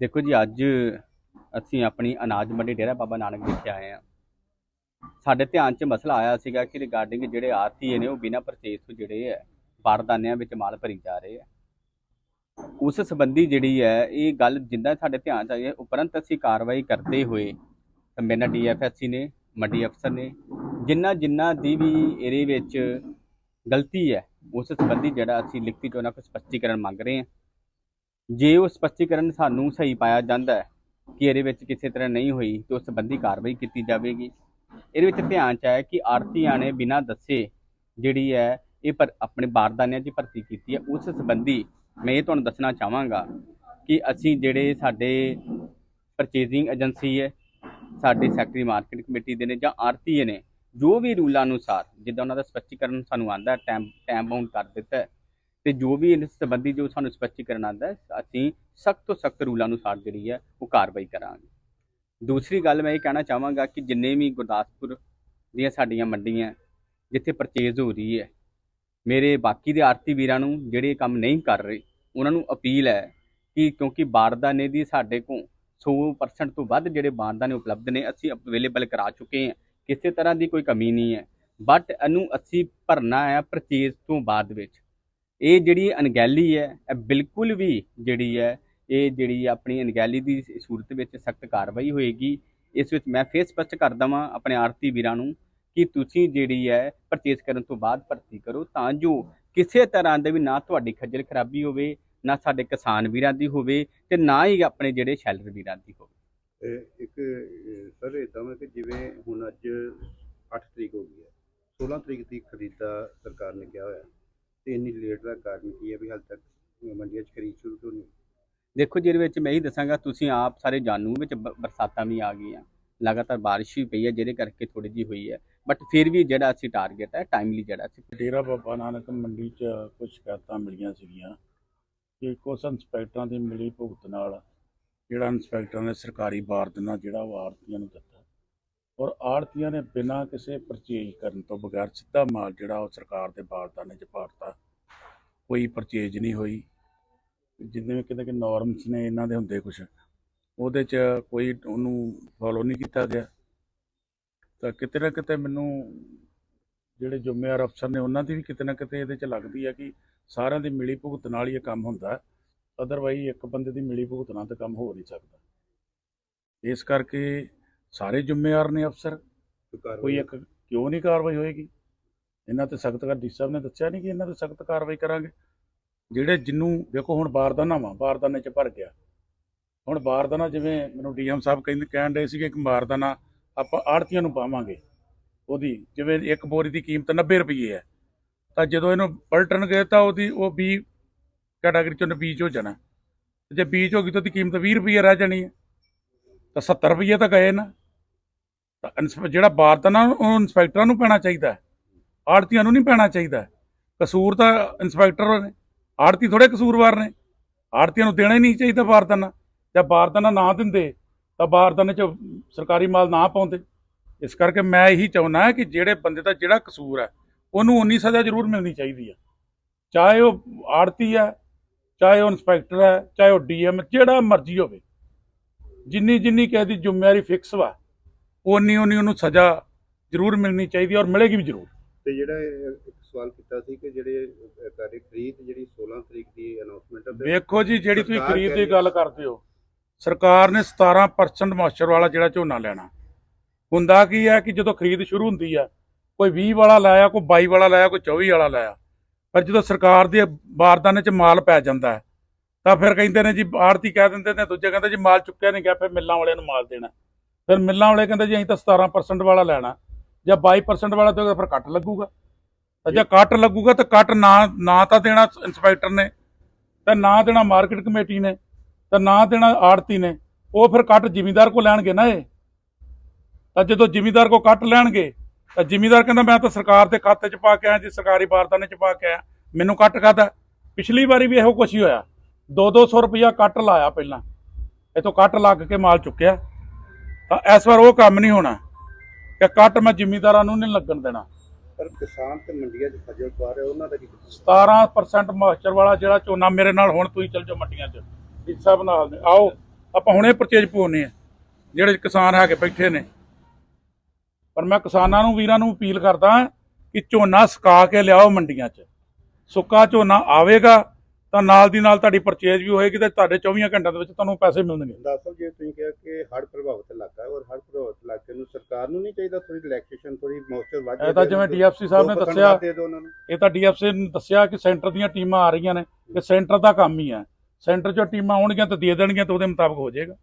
ਦੇਖੋ ਜੀ, ਅੱਜ ਅਸੀਂ ਆਪਣੀ ਅਨਾਜ ਮੰਡੀ ਡੇਰਾ ਬਾਬਾ ਨਾਨਕ ਵਿਖੇ ਆਏ ਆ ਸਾਡੇ ਧਿਆਨ 'ਚ ਮਸਲਾ ਆਇਆ ਸੀਗਾ ਕਿ ਰਿਗਾਰਡਿੰਗ ਜਿਹੜੇ ਆਰਤੀ ਨੇ, ਉਹ ਬਿਨਾਂ ਪਰਚੇਸ ਤੋਂ ਜਿਹੜੇ ਹੈ ਬਾਰਦਾਨਿਆਂ ਵਿੱਚ ਮਾਲ ਭਰੀ ਜਾ ਰਹੇ ਆ ਉਸ ਸੰਬੰਧੀ ਜਿਹੜੀ ਹੈ, ਇਹ ਗੱਲ ਜਿੰਦਾ ਸਾਡੇ ਧਿਆਨ 'ਚ ਆਈ ਹੈ, ਉਪਰੰਤ ਅਸੀਂ ਕਾਰਵਾਈ ਕਰਦੇ ਹੋਏ ਤਾਂ ਮੇਰੇ ਨਾਲ ਡੀਐਫਐਸਸੀ ਨੇ, ਮੰਡੀ ਅਫਸਰ ਨੇ, ਜਿੰਨਾ ਜਿੰਨਾ ਦੀ ਵੀ ਇਹਦੇ ਵਿੱਚ ਗਲਤੀ ਹੈ, ਉਸ ਸੰਬੰਧੀ ਜਿਹੜਾ ਅਸੀਂ ਲਿਖਤੀ 'ਚ ਉਹਨਾਂ ਕੋਲ ਸਪਸ਼ਟੀਕਰਨ ਮੰਗ ਰਹੇ ਹਾਂ। ਜੇ ਉਹ ਸਪਸ਼ਟੀਕਰਨ ਸਾਨੂੰ ਸਹੀ ਪਾਇਆ ਜਾਂਦਾ ਹੈ ਕਿ ਇਹਦੇ ਵਿੱਚ ਕਿਸੇ ਤਰ੍ਹਾਂ ਨਹੀਂ ਹੋਈ ਤੇ ਉਸ ਸੰਬੰਧੀ ਕਾਰਵਾਈ ਕੀਤੀ ਜਾਵੇਗੀ, ਇਹਦੇ ਵਿੱਚ ਧਿਆਨ ਚ ਆਇਆ ਕਿ ਆੜਤੀਆਂ ਨੇ ਬਿਨਾਂ ਦੱਸੇ ਜਿਹੜੀ ਹੈ ਇਹ ਪਰ ਆਪਣੇ ਬਾਰਦਾਨਿਆਂ 'ਚ ਭਰਤੀ ਕੀਤੀ ਹੈ, ਉਸ ਸੰਬੰਧੀ ਮੈਂ ਇਹ ਤੁਹਾਨੂੰ ਦੱਸਣਾ ਚਾਹਾਂਗਾ ਕਿ ਅਸੀਂ ਜਿਹੜੇ ਸਾਡੇ ਪਰਚੇਜ਼ਿੰਗ ਏਜੰਸੀ ਹੈ, ਸਾਡੇ ਸੈਕਟਰੀ ਮਾਰਕੀਟ ਕਮੇਟੀ ਦੇ ਨੇ ਜਾਂ ਆਰਤੀਏ ਨੇ, ਜੋ ਵੀ ਰੂਲਾਂ ਅਨੁਸਾਰ ਜਿੱਦਾਂ ਉਹਨਾਂ ਦਾ ਸਪਸ਼ਟੀਕਰਨ ਸਾਨੂੰ ਆਂਦਾ ਟਾਈਮ ਟਾਈਮ ਬਾਉਂਡ ਕਰ ਦਿੱਤਾ ਤੇ ਜੋ ਵੀ ਇਸ ਸੰਬੰਧੀ ਜੋ ਸਾਨੂੰ ਸਪਸ਼ਟੀਕਰਨ ਆਂਦਾ ਅਸੀਂ ਸਖਤ ਤੋਂ ਸਖਤ ਰੂਲਾਂ ਅਨੁਸਾਰ ਜਿਹੜੀ ਹੈ, ਉਹ ਕਾਰਵਾਈ ਕਰਾਂਗੇ। ਦੂਸਰੀ ਗੱਲ ਮੈਂ ਇਹ ਕਹਿਣਾ ਚਾਹਾਂਗਾ ਕਿ ਜਿੰਨੇ ਵੀ ਗੁਰਦਾਸਪੁਰ ਦੀਆਂ ਸਾਡੀਆਂ ਮੰਡੀਆਂ ਜਿੱਥੇ ਪਰਚੇਜ਼ ਹੋ ਰਹੀ ਹੈ, ਮੇਰੇ ਬਾਕੀ ਦੇ ਆਰਤੀ ਵੀਰਾਂ ਨੂੰ ਜਿਹੜੇ ਕੰਮ ਨਹੀਂ ਕਰ ਰਹੇ, ਉਹਨਾਂ ਨੂੰ ਅਪੀਲ ਹੈ ਕਿ ਕਿਉਂਕਿ ਬਾਰਦਾਨੇ ਦੀ ਸਾਡੇ ਕੋਲ 100% ਤੋਂ ਵੱਧ ਜਿਹੜੇ ਬਾਰਦਾਨੇ ਉਪਲਬਧ ਨੇ, ਅਸੀਂ ਅਵੇਲੇਬਲ ਕਰਾ ਚੁੱਕੇ ਹਾਂ। ਕਿਸੇ ਤਰ੍ਹਾਂ ਦੀ ਕੋਈ ਕਮੀ ਨਹੀਂ ਹੈ। ਬਟ ਇਹਨੂੰ ਅਸੀਂ ਭਰਨਾ ਹੈ ਪਰਚੇਜ਼ ਤੋਂ ਬਾਅਦ ਵਿੱਚ। ਇਹ ਜਿਹੜੀ ਅਣਗਹਿਲੀ ਹੈ, ਇਹ ਬਿਲਕੁਲ ਵੀ ਜਿਹੜੀ ਹੈ, ਇਹ ਜਿਹੜੀ ਆਪਣੀ ਅਣਗਹਿਲੀ ਦੀ ਸੂਰਤ ਵਿੱਚ ਸਖਤ ਕਾਰਵਾਈ ਹੋਏਗੀ। ਇਸ ਵਿੱਚ ਮੈਂ ਫੇਰ ਸਪਸ਼ਟ ਕਰ ਦਵਾਂ ਆਪਣੇ ਆਰਤੀ ਵੀਰਾਂ ਨੂੰ ਕਿ ਤੁਸੀਂ ਜਿਹੜੀ ਹੈ ਪਰਚੇਸ ਕਰਨ ਤੋਂ ਬਾਅਦ ਭਰਤੀ ਕਰੋ ਤਾਂ ਜੋ ਕਿਸੇ ਤਰ੍ਹਾਂ ਦੇ ਵੀ ਨਾ ਤੁਹਾਡੀ ਖੱਜਲ ਖਰਾਬੀ ਹੋਵੇ, ਨਾ ਸਾਡੇ ਕਿਸਾਨ ਵੀਰਾਂ ਦੀ ਹੋਵੇ ਤੇ ਨਾ ਹੀ ਆਪਣੇ ਜਿਹੜੇ ਸ਼ੈਲਰ ਵੀਰਾਂ ਦੀ ਹੋਵੇ। ਇੱਕ, ਸਰ ਇਦਾਂ ਹੈ ਕਿ ਜਿਵੇਂ ਹੁਣ ਅੱਜ 8 ਤਰੀਕ ਹੋ ਗਈ ਹੈ 16 ਤਰੀਕ ਦੀ ਖਰੀਦਾ ਸਰਕਾਰ ਨੇ ਕਿਹਾ ਹੋਇਆ। ਤੇ ਇੰਨੀ ਲੇਟ ਦਾ ਕਾਰਨ ਕੀ ਹੈ ਵੀ ਹਾਲ ਤੱਕ ਮੰਡੀਆਂ 'ਚ ਖਰੀਦ ਸ਼ੁਰੂ ਕਿਉਂ ਨਹੀਂ ਦੇਖੋ ਜਿਹਦੇ ਵਿੱਚ ਮੈਂ ਇਹੀ ਦੱਸਾਂਗਾ, ਤੁਸੀਂ ਆਪ ਸਾਰੇ ਜਾਣੂ ਵਿੱਚ ਬ- ਬਰਸਾਤਾਂ ਵੀ ਆ ਗਈਆਂ। ਲਗਾਤਾਰ ਬਾਰਿਸ਼ ਵੀ ਪਈ ਹੈ, ਜਿਹਦੇ ਕਰਕੇ ਥੋੜੀ ਜੀ ਹੋਈ ਹੈ। ਬਟ ਫਿਰ ਵੀ ਜਿਹੜਾ ਅਸੀਂ ਟਾਰਗੇਟ ਹੈ ਟਾਈਮਲੀ ਜਿਹੜਾ ਅਸੀਂ ਡੇਰਾ ਬਾਬਾ ਨਾਨਕ ਮੰਡੀ 'ਚ ਕੁਝ ਸ਼ਿਕਾਇਤਾਂ ਮਿਲੀਆਂ ਸੀਗੀਆਂ ਕਿ ਕੁਝ ਇੰਸਪੈਕਟਰਾਂ ਦੀ ਮਿਲੀ ਭੁਗਤ ਨਾਲ ਜਿਹੜਾ ਇੰਸਪੈਕਟਰਾਂ ਨੇ ਸਰਕਾਰੀ ਬਾਰਦਨਾ ਜਿਹੜਾ ਉਹ ਆੜਤੀਆਂ ਨੂੰ ਦਿੱਤਾ। ਔਰ ਆੜਤੀਆਂ ਨੇ ਬਿਨਾਂ ਕਿਸੇ ਪਰਚੇਜ ਕਰਨ ਤੋਂ ਬਗੈਰ ਸਿੱਧਾ ਮਾਲ ਜਿਹੜਾ ਉਹ ਸਰਕਾਰ ਦੇ ਵਾਰਦਾਨੇ 'ਚ ਪਾੜਤਾ। ਕੋਈ ਪਰਚੇਜ ਨਹੀਂ ਹੋਈ। ਜਿੰਨੇ ਕਿਤੇ ਕਿ ਨਾਰਮਸ ਨੇ ਇਹਨਾਂ ਦੇ ਹੁੰਦੇ ਕੁਝ ਉਹਦੇ 'ਚ ਕੋਈ ਉਹਨੂੰ ਫੋਲੋ ਨਹੀਂ ਕੀਤਾ ਗਿਆ। ਤਾਂ ਕਿਤੇ ਨਾ ਕਿਤੇ ਮੈਨੂੰ ਜਿਹੜੇ ਜ਼ਿੰਮੇਵਾਰ ਅਫਸਰ ਨੇ ਉਹਨਾਂ ਦੀ ਵੀ ਕਿਤੇ ਨਾ ਕਿਤੇ ਇਹਦੇ 'ਚ ਲੱਗਦੀ ਹੈ ਕਿ ਸਾਰਿਆਂ ਦੀ ਮਿਲੀ ਭੁਗਤ ਨਾਲ ਹੀ ਇਹ ਕੰਮ ਹੁੰਦਾ। ਅਦਰਵਾਈਜ਼ ਇੱਕ ਬੰਦੇ ਦੀ ਮਿਲੀ ਭੁਗਤ ਨਾਲ ਤਾਂ ਕੰਮ ਹੋ ਨਹੀਂ ਸਕਦਾ। ਇਸ ਕਰਕੇ ਸਾਰੇ ਜ਼ਿੰਮੇਵਾਰ ਨੇ ਅਫਸਰ। ਕੋਈ ਇੱਕ ਕਿਉਂ ਨਹੀਂ ਕਾਰਵਾਈ ਹੋਏਗੀ? ਇਹਨਾਂ ਤੇ ਸਖਤ ਕਰ ਡੀ ਸਾਹਿਬ ਨੇ ਦੱਸਿਆ ਨਹੀਂ ਕਿ ਇਹਨਾਂ ਤੇ ਸਖਤ ਕਾਰਵਾਈ ਕਰਾਂਗੇ। ਜਿਹੜੇ ਜਿੰਨੂੰ, ਦੇਖੋ ਹੁਣ ਬਾਰਦਾਨਾ ਵਾ, ਬਾਰਦਾਨੇ 'ਚ ਭਰ ਗਿਆ। ਹੁਣ ਬਾਰਦਾਨਾ ਜਿਵੇਂ ਮੈਨੂੰ ਡੀਐਮ ਸਾਹਿਬ ਕਹਿੰਦੇ, ਕਹਿਣ ਰਹੇ ਸੀਗੇ ਕਿ ਬਾਰਦਾਨਾ ਆਪਾਂ ਆੜਤੀਆਂ ਨੂੰ ਪਾਵਾਂਗੇ। ਉਹਦੀ ਜਿਵੇਂ ਇੱਕ ਬੋਰੀ ਦੀ ਕੀਮਤ 90 ਰੁਪਏ ਹੈ। ਤਾਂ ਜਦੋਂ ਇਹਨੂੰ ਪਲਟਣ ਗਏ ਤਾਂ ਉਹਦੀ ਉਹ ਵੀ ਕੈਟਾਗਰੀ ਚੋਂ ਬੀਜ ਹੋ ਜਾਣਾ। ਜੇ ਬੀਜ ਹੋ ਗਈ ਤਾਂ ਉਹਦੀ ਕੀਮਤ 20 ਰੁਪਏ ਰਹਿ ਜਾਣੀ ਹੈ। ਤਾਂ 70 ਰੁਪਏ ਤਾਂ ਗਏ ਨਾ। ਤਾਂ ਇੰਸਪੈ- ਜਿਹੜਾ ਬਾਰਦਾਨਾ ਉਹ ਇੰਸਪੈਕਟਰਾਂ ਨੂੰ ਪੈਣਾ ਚਾਹੀਦਾ ਹੈ। ਆੜਤੀਆਂ ਨੂੰ ਨਹੀਂ ਪੈਣਾ ਚਾਹੀਦਾ। ਕਸੂਰ ਤਾਂ ਇੰਸਪੈਕਟਰ ਨੇ। ਆੜਤੀ ਥੋੜੇ ਕਸੂਰਵਾਰ ਨੇ। ਆੜਤੀਆਂ ਨੂੰ ਦੇਣਾ ਹੀ ਨਹੀਂ ਚਾਹੀਦਾ ਬਾਰਦਾਨਾ। ਜਾਂ ਬਾਰਦਾਨਾ ਨਾ ਦਿੰਦੇ, ਤਾਂ ਬਾਰਦਾਨੇ 'ਚ ਸਰਕਾਰੀ ਮਾਲ ਨਾ ਪਾਉਂਦੇ। ਇਸ ਕਰਕੇ ਮੈਂ ਇਹੀ ਚਾਹੁੰਦਾ ਕਿ ਜਿਹੜੇ ਬੰਦੇ ਦਾ ਜਿਹੜਾ ਕਸੂਰ ਹੈ, ਉਹਨੂੰ ਉਨੀ ਸਜ਼ਾ ਜ਼ਰੂਰ ਮਿਲਣੀ ਚਾਹੀਦੀ ਹੈ। ਚਾਹੇ ਉਹ ਆੜਤੀ ਹੈ, ਚਾਹੇ ਉਹ ਇੰਸਪੈਕਟਰ ਹੈ, ਚਾਹੇ ਉਹ ਡੀਐਮ ਜਿਹੜਾ ਮਰਜ਼ੀ ਹੋਵੇ। ਜਿੰਨੀ ਜਿੰਨੀ ਕਿਸੇ ਦੀ ਜ਼ਿੰਮੇਵਾਰੀ ਫਿਕਸ ਵਾ ਉਨੀ ਉਨੀ ਉਹਨੂੰ ਸਜ਼ਾ ਜ਼ਰੂਰ ਮਿਲਣੀ ਚਾਹੀਦੀ ਔਰ ਮਿਲੇਗੀ ਵੀ ਜ਼ਰੂਰ। ਤੇ ਜਿਹੜਾ ਇੱਕ ਸਵਾਲ ਕੀਤਾ ਸੀ ਕਿ ਜਿਹੜੇ ਤੁਹਾਡੀ ਖਰੀਦ ਜਿਹੜੀ 16 ਤਰੀਕ ਦੀ ਅਨਾਉਂਸਮੈਂਟ ਹੈ ਵੇਖੋ ਜੀ ਜਿਹੜੀ ਤੁਸੀਂ ਖਰੀਦ ਦੀ ਗੱਲ ਕਰਦੇ ਹੋ ਸਰਕਾਰ ਨੇ 17% ਮੋਇਸਚਰ ਵਾਲਾ ਜਿਹੜਾ ਝੋਨਾ ਲੈਣਾ। ਹੁੰਦਾ ਕੀ ਹੈ ਕਿ ਜਦੋਂ ਖਰੀਦ ਸ਼ੁਰੂ ਹੁੰਦੀ ਹੈ ਕੋਈ 20 ਵਾਲਾ ਲਾਇਆ ਕੋਈ 22 ਵਾਲਾ ਲਾਇਆ ਕੋਈ 24 ਵਾਲਾ ਲਾਇਆ ਪਰ ਜਦੋਂ ਸਰਕਾਰ ਦੇ ਬਾਰਦਾਨੇ 'ਚ ਮਾਲ ਪੈ ਜਾਂਦਾ ਹੈ ਤਾਂ ਫਿਰ ਕਹਿੰਦੇ ਨੇ ਜੀ ਆੜਤੀ ਕਹਿ ਦਿੰਦੇ ਨੇ ਦੂਜੇ ਕਹਿੰਦੇ ਜੀ ਮਾਲ ਚੁੱਕਿਆ ਨਹੀਂ ਗਿਆ ਫਿਰ ਮਿੱਲਾਂ ਵਾਲਿਆਂ ਨੂੰ ਮਾਲ ਦੇਣਾ। ਫਿਰ ਮਿੱਲਾਂ ਵਾਲੇ ਕਹਿੰਦੇ ਜੀ ਅਸੀਂ ਤਾਂ 17% ਵਾਲਾ ਲੈਣਾ। ਜਾਂ 22% ਵਾਲਾ ਦੇਗਾ ਫਿਰ ਕੱਟ ਲੱਗੂਗਾ। ਤਾਂ ਜੇ ਕੱਟ ਲੱਗੂਗਾ ਤਾਂ ਕੱਟ ਨਾ ਨਾ ਤਾਂ ਦੇਣਾ ਇੰਸਪੈਕਟਰ ਨੇ ਤੇ ਨਾ ਦੇਣਾ ਮਾਰਕੀਟ ਕਮੇਟੀ ਨੇ ਤੇ ਨਾ ਦੇਣਾ ਆੜਤੀ ਨੇ ਉਹ ਫਿਰ ਕੱਟ ਜ਼ਿਮੀਂਦਾਰ ਕੋ ਲੈਣਗੇ ਨਾ ਇਹ। ਤਾਂ ਜਦੋਂ ਜ਼ਿਮੀਂਦਾਰ ਕੋ ਕੱਟ ਲੈਣਗੇ ਤਾਂ ਜ਼ਿਮੀਂਦਾਰ ਕਹਿੰਦਾ ਮੈਂ ਤਾਂ ਸਰਕਾਰ ਦੇ ਖਾਤੇ 'ਚ ਪਾ ਕੇ ਆਇਆ ਜੀ ਸਰਕਾਰੀ ਬਾਰਦਾਨੇ 'ਚ ਪਾ ਕੇ ਆਇਆ। ਮੈਨੂੰ ਕੱਟ ਕਾਹਦਾ? ਪਿਛਲੀ ਵਾਰੀ ਵੀ ਇਹੋ ਕੁਛ ਹੀ ਹੋਇਆ। 2-200 ਰੁਪਇਆ ਕੱਟ ਲਾਇਆ ਪਹਿਲਾਂ। ਇਥੋਂ ਕੱਟ ਲੱਗ ਕੇ ਮਾਲ ਚੁੱਕਿਆ। ਤਾਂ ਇਸ ਵਾਰ ਉਹ ਕੰਮ ਨਹੀਂ ਹੋਣਾ। ਕਿ ਕੱਟ ਮੈਂ ਜ਼ਿਮੀਂਦਾਰਾਂ ਨੂੰ ਨਹੀਂ ਲੱਗਣ ਦੇਣਾ। ਪਰ ਕਿਸਾਨ ਤੇ ਮੰਡੀਆਂ 'ਚ ਖੁਆਰ ਰਹੇ ਉਹਨਾਂ ਦਾ ਕੀ ਕਸੂਰ? 17% ਮੋਇਸਚਰ ਵਾਲਾ ਜਿਹੜਾ ਝੋਨਾ ਮੇਰੇ ਨਾਲ ਹੁਣ ਤੁਸੀਂ ਚੱਲ ਜਾਓ ਮੰਡੀਆਂ 'ਚ। ਇਸ ਸਾਹਿਬ ਨਾਲ। ਆਓ ਆਪਾਂ ਹੁਣੇ ਪਰਚੇਜ ਪਾਉਨੇ ਆ ਜਿਹੜੇ ਕਿਸਾਨ ਹੈਗੇ ਬੈਠੇ ਨੇ। ਪਰ ਮੈਂ ਕਿਸਾਨਾਂ ਨੂੰ ਵੀਰਾਂ ਨੂੰ ਅਪੀਲ ਕਰਦਾ ਕਿ ਝੋਨਾ ਸੁਕਾ ਕੇ ਲਿਆਓ ਮੰਡੀਆਂ 'ਚ। ਸੁੱਕਾ ਝੋਨਾ ਆਵੇਗਾ ਤਾਂ ਨਾਲ ਦੀ ਨਾਲ ਤੁਹਾਡੀ ਪਰਚੇਜ ਵੀ ਹੋਏਗੀ ਤੇ ਤੁਹਾਡੇ 24 ਘੰਟਿਆਂ ਦੇ ਵਿੱਚ ਤੁਹਾਨੂੰ ਪੈਸੇ ਮਿਲਣਗੇ। ਦਾਸ ਜੇ ਤੁਸੀਂ ਕਿਹਾ ਕਿ ਹੜ੍ਹ ਪ੍ਰਭਾਵਿਤ ਇਲਾਕਾ ਹੈ ਔਰ ਹੜ੍ਹ ਪ੍ਰਭਾਵਿਤ ਇਲਾਕੇ ਨੂੰ ਸਰਕਾਰ ਨੂੰ ਨਹੀਂ ਚਾਹੀਦਾ ਥੋੜੀ ਰਿਲੈਕਸੇਸ਼ਨ ਥੋੜੀ ਮੌਸਚਰ ਵੱਧ ਇਹ ਤਾਂ ਜਿਵੇਂ ਡੀਐਫਸੀ ਸਾਹਿਬ ਨੇ ਦੱਸਿਆ ਇਹ ਤਾਂ ਡੀਐਫਸੀ ਨੇ ਦੱਸਿਆ ਕਿ ਸੈਂਟਰ ਦੀਆਂ ਟੀਮਾਂ ਆ ਰਹੀਆਂ ਨੇ ਕਿ ਸੈਂਟਰ ਦਾ ਕੰਮ ਹੀ ਹੈ। ਸੈਂਟਰ 'ਚੋਂ ਟੀਮਾਂ ਆਉਣਗੀਆਂ ਤਾਂ ਦੇ ਦੇਣਗੀਆਂ ਤਾਂ ਉਹਦੇ ਮੁਤਾਬਕ ਹੋ ਜਾਏਗਾ।